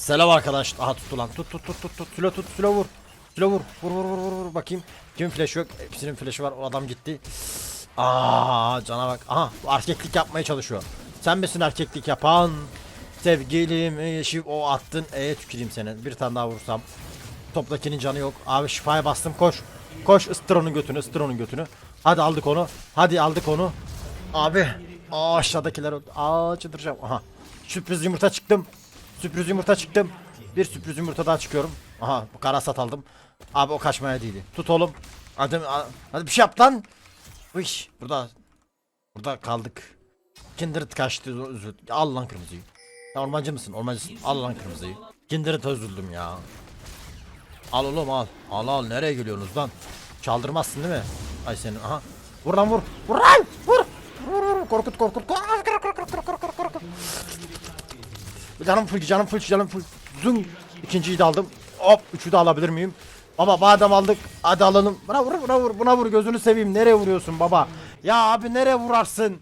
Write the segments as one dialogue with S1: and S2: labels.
S1: Selam arkadaş. Aha tuttu lan. Tut tut tut tut tut. Sülo tut. Sülo vur. Sülo vur. Vur vur vur vur vur. Bakayım. Kimin flash yok? Hepsinin flash'ı var. O adam gitti. Aa cana bak. Aha erkeklik yapmaya çalışıyor. Sen misin erkeklik yapan? Sevgilim yeşil o attın. E'ye tüküreyim senin. Bir tane daha vursam. Toptakinin canı yok. Abi şifaya bastım koş. Koş ıstır onun götünü ıstır götünü. Hadi aldık onu. Hadi aldık onu. Abi. Aa aşağıdakiler. Aa çıldıracağım. Aha. Sürpriz yumurta çıktım. Sürpriz yumurta çıktım. Bir sürpriz yumurta daha çıkıyorum. Aha bu kara sat aldım. Abi o kaçmaya değildi. Tut oğlum. Hadi, hadi bir şey yap lan. Uy, burada burada kaldık. Kindred kaçtı üzüldüm. Al lan kırmızıyı. Sen ormancı mısın? Ormancısın. Al lan kırmızıyı. Kindred üzüldüm ya. Al oğlum al. Al al nereye geliyorsunuz lan? Çaldırmazsın değil mi? Ay senin aha. Vur lan vur. Vur lan. Vur, vur, vur. Korkut korkut. Korkut korkut korkut korkut korkut. Canım full canım full canım full. Zung. İkinciyi de aldım. Hop üçü de alabilir miyim? Baba badem aldık. Hadi alalım. Buna vur buna vur buna vur gözünü seveyim. Nereye vuruyorsun baba? Ya abi nereye vurarsın?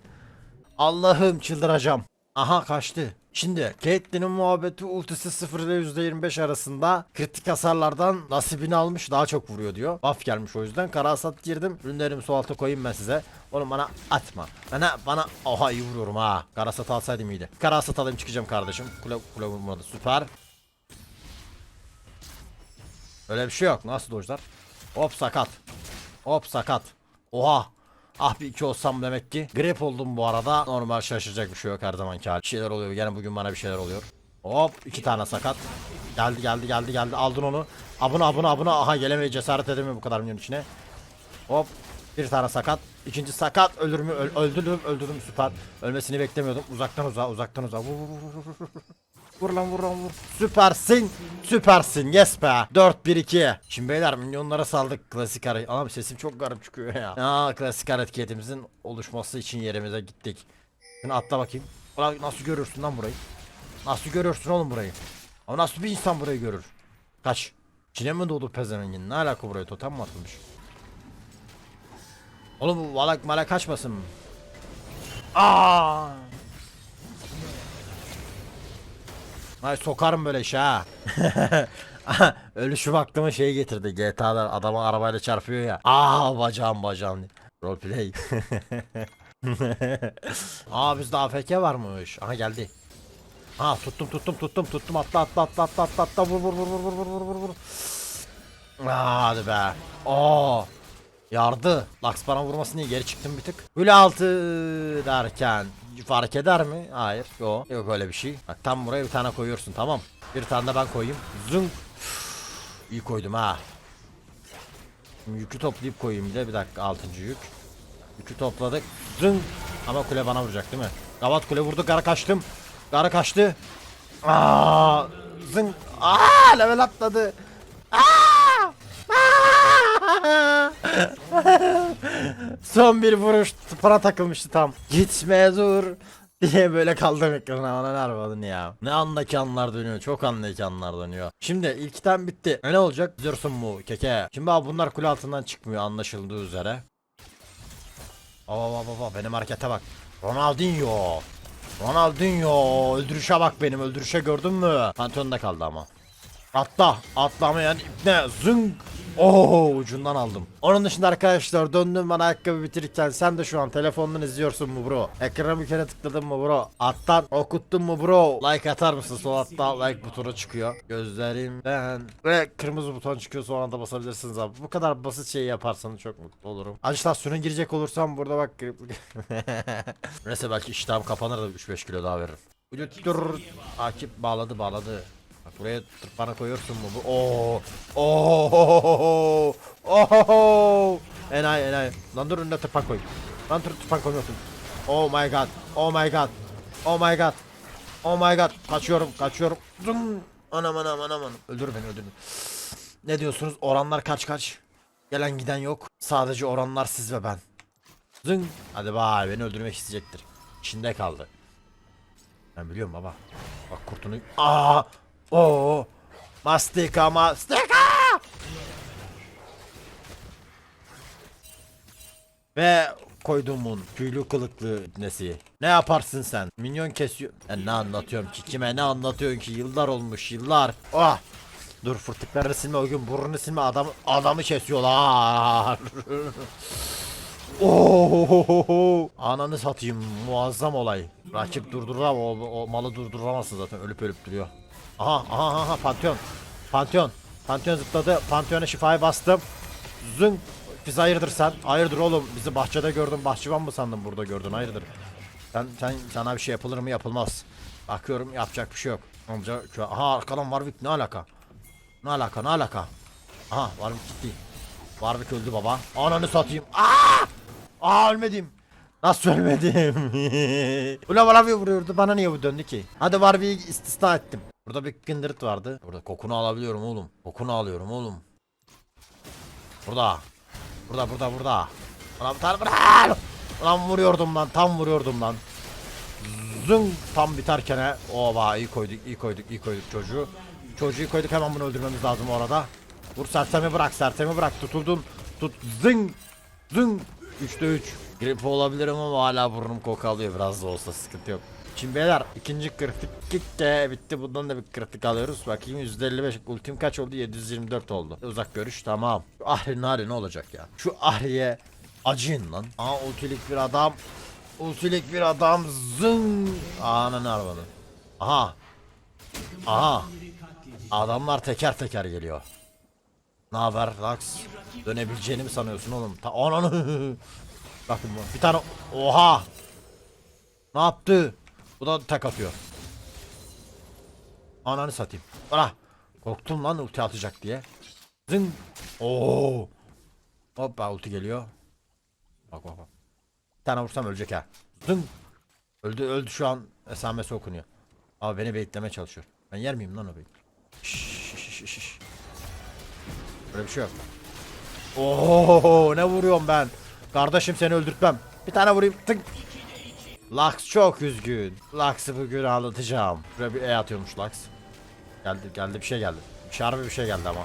S1: Allah'ım çıldıracağım. Aha kaçtı. Şimdi Caitlyn'in muhabbeti ultisi 0 ile %25 arasında kritik hasarlardan nasibini almış daha çok vuruyor diyor. Buff gelmiş o yüzden. Kara hasat girdim. Ürünlerimi su alta koyayım ben size. Oğlum bana atma. Bana bana oha iyi vuruyorum ha. Kara hasat alsaydım iyiydi. Kara hasat alayım çıkacağım kardeşim. Kule kule vurmadı. Süper. Öyle bir şey yok. Nasıl dojlar? Hop sakat. Hop sakat. Oha. Ah bir iki olsam demek ki. Grip oldum bu arada. Normal şaşıracak bir şey yok her zamanki hali. Bir şeyler oluyor. Gene bugün bana bir şeyler oluyor. Hop iki tane sakat. Geldi geldi geldi geldi. Aldın onu. Abuna abuna abuna. Aha gelemeye cesaret edemiyor bu kadar milyon içine. Hop. Bir tane sakat. İkinci sakat. Ölür mü? Öl- öldürdüm. Öldürdüm. Süper. Ölmesini beklemiyordum. Uzaktan uzağa. Uzaktan uzağa. Vur lan vur lan vur. Süpersin. Süpersin. Yes be. 4-1-2. Şimdi beyler milyonlara saldık klasik hareket. Abi sesim çok garip çıkıyor ya. Aa klasik hareketimizin oluşması için yerimize gittik. Şimdi atla bakayım. Ulan nasıl görürsün lan burayı? Nasıl görürsün oğlum burayı? Ama nasıl bir insan burayı görür? Kaç. Çin'e mi doğdu pezevengin? Ne alaka buraya totem mi atılmış? Oğlum bu valak malak kaçmasın mı? Aa! Ay sokarım böyle işe ha. Ölüşüm aklıma şey getirdi. GTA'da adamı arabayla çarpıyor ya. Aa bacağım bacağım. diye. Roleplay. Aa bizde AFK varmış. Aha geldi. Ha tuttum tuttum tuttum tuttum atla atla atla atla atla atla vur vur vur vur vur vur vur vur hadi be. Aa. Yardı. Lux bana vurmasın diye geri çıktım bir tık. Hule altı derken fark eder mi? Hayır. Yok. Yok öyle bir şey. Bak tam buraya bir tane koyuyorsun tamam. Bir tane de ben koyayım. Zung. İyi koydum ha. Şimdi yükü toplayıp koyayım bir de bir dakika altıncı yük. Yükü topladık. Zung. Ama kule bana vuracak değil mi? Gavat kule vurdu. Gara kaçtım. Gara kaçtı. Aa, zing. Aa, level atladı. Aa! Aa! Son bir vuruş para takılmıştı tam. Gitme dur diye böyle kaldım ekrana ona arvadın ya. Ne andaki anlar dönüyor çok andaki anlar dönüyor. Şimdi ilk item bitti. E ne olacak? Diyorsun mu keke? Şimdi abi bunlar kule altından çıkmıyor anlaşıldığı üzere. Baba baba baba benim harekete bak. Ronaldinho. Ronaldinho. Öldürüşe bak benim öldürüşe gördün mü? Pantheon'da kaldı ama. Atla. Atlamayan ipne. Zıng. Oo ucundan aldım. Onun dışında arkadaşlar döndüm bana ayakkabı bitirirken sen de şu an telefondan izliyorsun mu bro? Ekrana bir kere tıkladın mı bro? Alttan okuttun mu bro? Like atar mısın? Sol altta like butonu çıkıyor. Gözlerimden ve kırmızı buton çıkıyor sonra anda basabilirsiniz abi. Bu kadar basit şey yaparsanız çok mutlu olurum. Ajitasyon girecek olursam burada bak. Neyse belki iştahım kapanır da 3-5 kilo daha veririm. Dur. Akip bağladı bağladı. Buraya tırpana koyuyorsun mu bu? Oo. Oo. Oo. Enayi enayi. Lan dur önüne tırpan koy. Lan dur tırpan koymuyorsun. Oh my god. Oh my god. Oh my god. Oh my god. Kaçıyorum kaçıyorum. Zum. Anam anam anam anam. Öldür beni öldür. Ne diyorsunuz? Oranlar kaç kaç? Gelen giden yok. Sadece oranlar siz ve ben. Zın. Hadi bay beni öldürmek isteyecektir. İçinde kaldı. Ben biliyorum baba. Bak kurtunu. Aa! Oo! Mastika mastika! Ve koyduğumun tüylü kılıklı nesi. Ne yaparsın sen? Minyon kesiyor. Ben ne anlatıyorum ki? Kime ne anlatıyorsun ki? Yıllar olmuş yıllar. Ah! Dur fırtıklarını silme o gün burnunu silme adam adamı kesiyorlar. Oo, ananı satayım muazzam olay. Rakip durduramam o, o malı durduramazsın zaten ölüp ölüp duruyor. Aha aha aha pantheon. Pantheon. Pantheon zıpladı. Pantheon'a şifayı bastım. Zın. Biz hayırdır sen? Hayırdır oğlum? Bizi bahçede gördün. Bahçıvan mı sandın burada gördün? Hayırdır? Sen, sen sana bir şey yapılır mı? Yapılmaz. Bakıyorum yapacak bir şey yok. Amca aha arkadan Warwick ne alaka? Ne alaka? Ne alaka? Aha Warwick gitti. Warwick öldü baba. Ananı satayım. Aa! Aa ölmedim. Nasıl ölmedim? Ulan bana bir vuruyordu. Bana niye bu döndü ki? Hadi Warwick'i istisna ettim. Burada bir Kindred vardı. Burada kokunu alabiliyorum oğlum. Kokunu alıyorum oğlum. Burada. Burada burada burada. Ulan bir tane bırak. Ulan vuruyordum lan. Tam vuruyordum lan. Zın tam biterken oba iyi koyduk iyi koyduk iyi koyduk çocuğu. Çocuğu koyduk hemen bunu öldürmemiz lazım orada. Vur sersemi bırak sersemi bırak tutuldun. Tut zın zın 3'te 3. Grip olabilirim ama hala burnum koku alıyor biraz da olsa sıkıntı yok. Şimdi beyler ikinci kritik gitti bitti bundan da bir kritik alıyoruz. Bakayım %55 ultim kaç oldu 724 oldu. Uzak görüş tamam. Şu Ahri'nin hali ne olacak ya? Şu Ahri'ye acıyın lan. Aa ultilik bir adam. Ultilik bir adam zın. Ananı arabanı. Aha. Aha. Adamlar teker teker geliyor. Ne haber Lux? Dönebileceğini mi sanıyorsun oğlum? Ta ananı. Bakın bu. Bir tane oha. Ne yaptı? Bu da tek atıyor. Ananı satayım. Ana. Korktum lan ulti atacak diye. Zın. Oo. Hoppa ulti geliyor. Bak bak bak. Bir tane vursam ölecek ha. Zın. Öldü öldü şu an esamesi okunuyor. Abi beni beklemeye çalışıyor. Ben yer miyim lan o şş. Böyle bir şey yok. Oo ne vuruyorum ben? Kardeşim seni öldürtmem. Bir tane vurayım. Tık. Lux çok üzgün. Lux'ı bugün anlatacağım. Şuraya bir E atıyormuş Lux. Geldi geldi bir şey geldi. Şarbi bir şey geldi ama.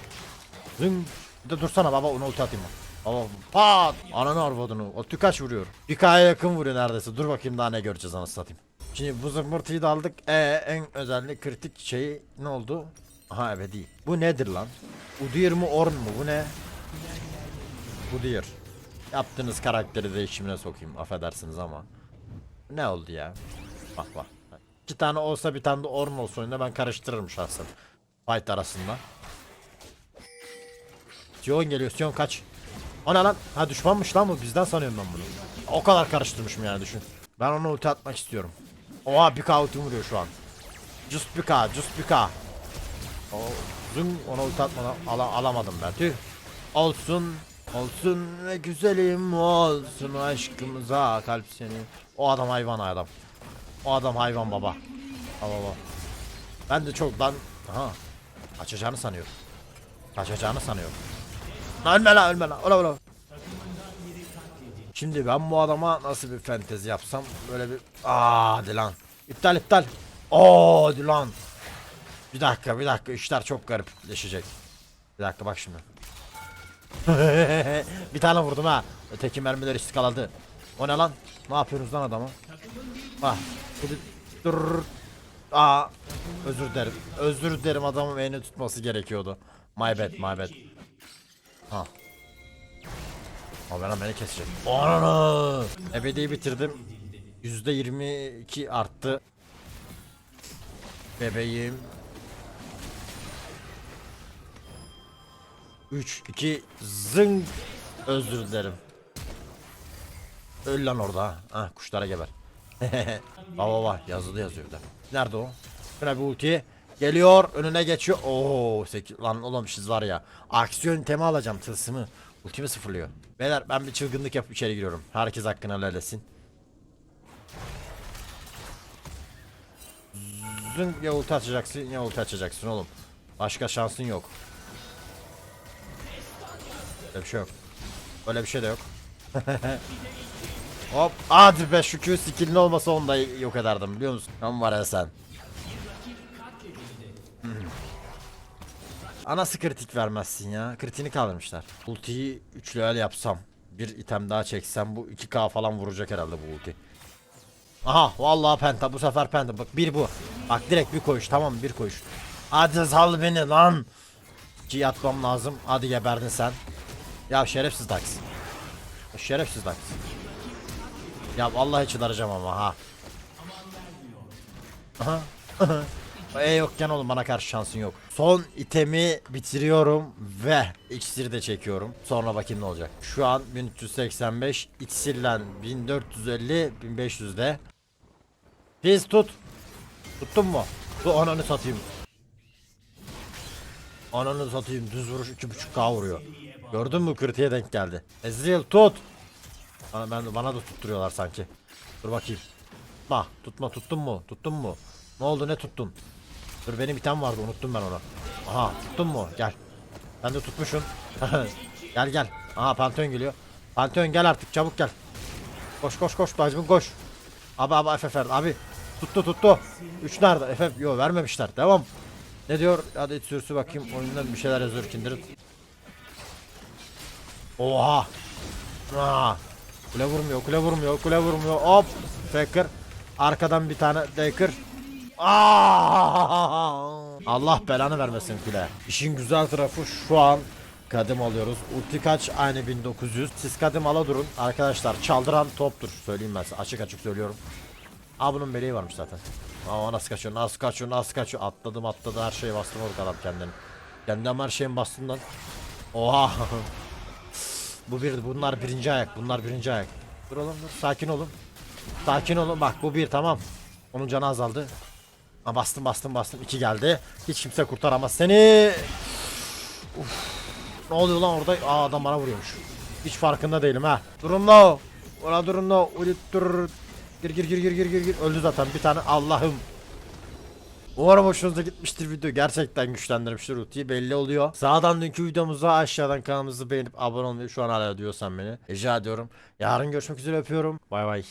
S1: Zın. Bir de dursana baba onu ulti atayım. Baba pat. Ananı arvadını. O tükaç vuruyor. Bir kaya yakın vuruyor neredeyse. Dur bakayım daha ne göreceğiz anasını satayım. Şimdi bu zımbırtıyı da aldık. E en özellik kritik şeyi ne oldu? Aha ebedi. Bu nedir lan? Udyr mu Orn mu? Bu ne? Udyr. Yaptığınız karakteri değişimine sokayım. Affedersiniz ama. Ne oldu ya? Bak bak. İki tane olsa bir tane de Orn olsa oyunda ben karıştırırım şahsen. Fight arasında. Sion geliyor. Sion kaç. O ne lan? Ha düşmanmış lan bu. Bizden sanıyorum ben bunu. O kadar karıştırmışım yani düşün. Ben onu ulti atmak istiyorum. Oha bir K ulti vuruyor şu an. Just bir K, just bir K. O zın ona ulti atmadan ala, alamadım ben. Tüh. Olsun. Olsun ne güzelim olsun aşkımıza kalp seni. O adam hayvan adam. O adam hayvan baba. Baba baba. Ben de çok lan. Aha. Kaçacağını sanıyorum. Kaçacağını sanıyorum. Ölme lan ölme lan. Ola ola. Şimdi ben bu adama nasıl bir fantezi yapsam böyle bir aa hadi lan. İptal iptal. Oo hadi lan. Bir dakika bir dakika işler çok garipleşecek. Bir dakika bak şimdi. bir tane vurdum ha. Öteki mermiler istikaladı. O ne lan? Ne yapıyorsunuz lan adama? Ah. Dur. Aa. Özür dilerim. Özür dilerim adamın elini tutması gerekiyordu. My bad my bad. Ha. O bana beni kesecek. Ananı. Ebedi'yi bitirdim. %22 arttı. Bebeğim. 3 2 zing. Özür dilerim. Öl lan orada. ha. Kuşlara geber. baba baba yazılı yazıyor da. Nerede o? Şuna bir ulti. Geliyor önüne geçiyor. Oo 8 lan oğlum siz var ya. Aksiyon tema alacağım tılsımı. Ultimi sıfırlıyor. Beyler ben bir çılgınlık yapıp içeri giriyorum. Herkes hakkını helal etsin. Zın ya ulti açacaksın ya ulti açacaksın oğlum. Başka şansın yok. Öyle bir şey yok. Öyle bir şey de yok. Hop hadi be şu Q skill'in olmasa onu da yok ederdim biliyor musun? Tam var ya sen. Hmm. Anası kritik vermezsin ya. Kritiğini kaldırmışlar. Ultiyi 3 level yapsam. bir item daha çeksem bu 2k falan vuracak herhalde bu ulti. Aha vallahi penta bu sefer penta bak bir bu. Bak direkt bir koyuş tamam bir koyuş. Hadi sal beni lan. Ki yatmam lazım. Hadi geberdin sen. Ya şerefsiz Dax. Şerefsiz Dax. Ya vallahi çıldıracağım ama ha. Aha. E yokken oğlum bana karşı şansın yok. Son itemi bitiriyorum ve iksiri de çekiyorum. Sonra bakayım ne olacak. Şu an 1385 iksirlen 1450 1500'de. Biz tut. Tuttun mu? Bu ananı satayım. Ananı satayım düz vuruş 2.5k vuruyor. Gördün mü kritiğe denk geldi. Ezreal tut. Bana, ben, bana da tutturuyorlar sanki. Dur bakayım. Tutma tutma tuttun mu? Tuttun mu? Ne oldu ne tuttun? Dur benim item vardı unuttum ben onu. Aha tuttun mu? Gel. Ben de tutmuşum. gel gel. Aha Pantheon geliyor. Pantheon gel artık çabuk gel. Koş koş koş bacımın koş. Abi abi FF abi. Tuttu tuttu. 3 nerede? FF yo vermemişler. Devam. Ne diyor? Hadi iç sürüsü bakayım. Oyundan bir şeyler yazıyor kindirin. Oha. Aa. Kule vurmuyor, kule vurmuyor, kule vurmuyor. Hop. Faker. Arkadan bir tane Daker. Aa! Allah belanı vermesin kule. İşin güzel tarafı şu an kadim alıyoruz. Ulti kaç? Aynı 1900. Siz kadim ala durun. Arkadaşlar çaldıran toptur. Söyleyeyim ben size. Açık açık söylüyorum. Aa bunun meleği varmış zaten. Aa nasıl kaçıyor, nasıl kaçıyor, nasıl kaçıyor. Atladım atladı her şeyi bastım orada adam kendini. Kendim her şeyin bastığından. Oha. Bu bir, bunlar birinci ayak, bunlar birinci ayak. Dur oğlum dur, sakin olun. Sakin olun, bak bu bir tamam. Onun canı azaldı. Ha, bastım bastım bastım, iki geldi. Hiç kimse kurtaramaz seni. Uf. Ne oluyor lan orada? Aa adam bana vuruyormuş. Hiç farkında değilim ha. Durun la. Ola durun la. Ulit gir gir gir gir gir gir. Öldü zaten bir tane Allah'ım. Umarım hoşunuza gitmiştir video. Gerçekten güçlendirmiştir Uti'yi belli oluyor. Sağdan dünkü videomuza aşağıdan kanalımızı beğenip abone olmayı şu an hala diyorsan beni. Rica ediyorum. Yarın görüşmek üzere öpüyorum. Bay bay.